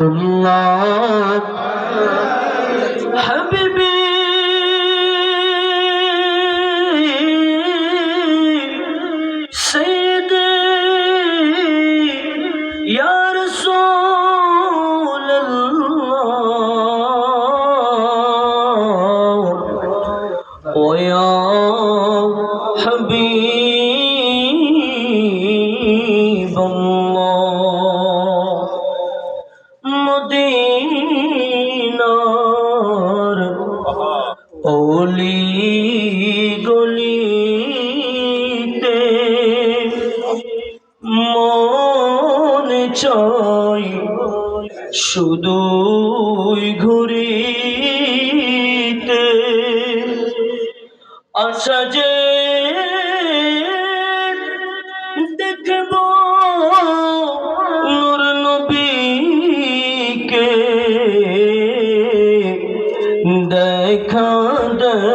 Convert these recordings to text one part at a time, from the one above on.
الله حبيبي سيدي يا رسول الله ويا حبيب অলি গলিতে মন চয় শুধুই ঘুরিতে। আশা যে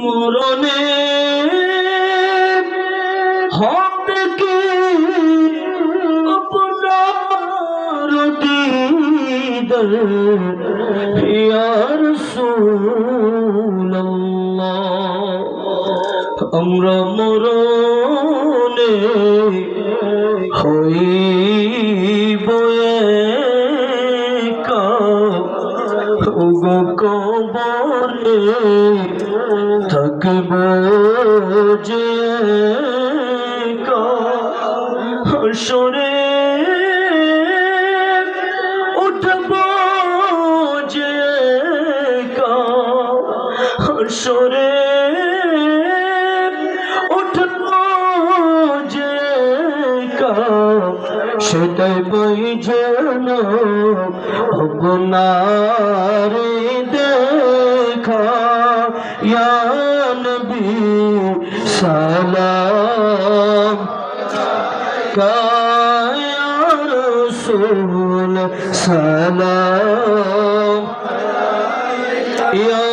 মরণে হবে কি? আপনার দিদার। ইয়া রাসূলুল্লাহ আমরা মরণে হইব থাকব যে সরে উঠব যে সরে উঠব যে সেটাই বই যেন আপনার দেখো নবী সালাম রসুল সালাম ইয়া